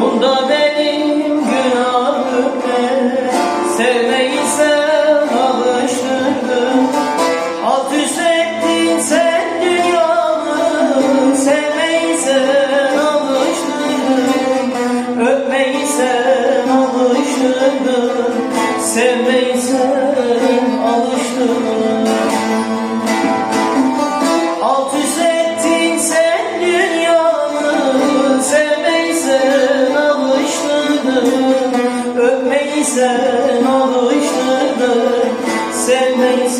Bunda benim günahım ne? Sevmeyi sen alıştırdın Alt üst ettin sen dünyamı. Sevmeyi sen alıştırdın Öpmeyi sen alıştırdın Sevmeyi sen alıştırdın Öpmeyi sen alıştırdın Sevmeyi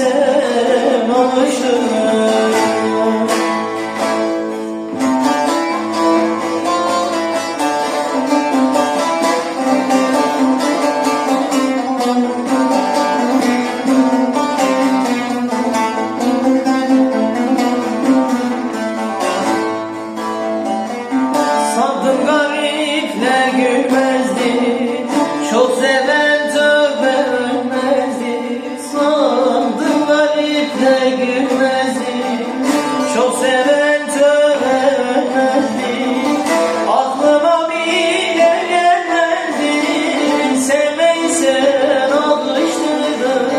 gülmezdi Çok seven tövbe ölmezdi Aklıma bile gelmezdi Sevmeyi sen alıştırdın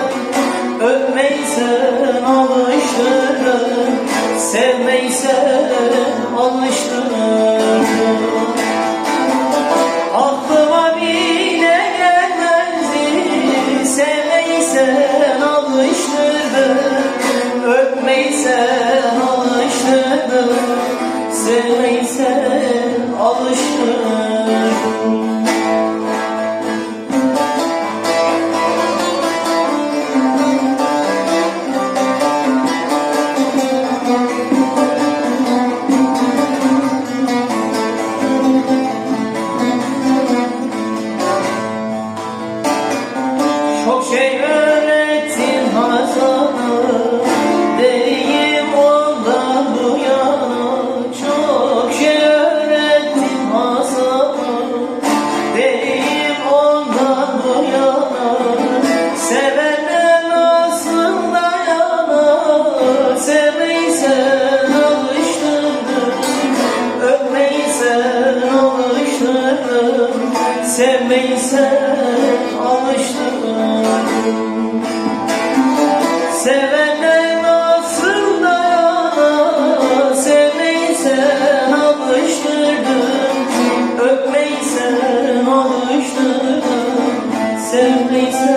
Öpmeyi sen alıştırdın Sevmeyi sen alıştırdın Çok şey Sevmeyi sen alıştırdın Sevenler nasıl dayanar Sevmeyi sen alıştırdın Öpmeyi sen alıştırdın Sevmeyi sen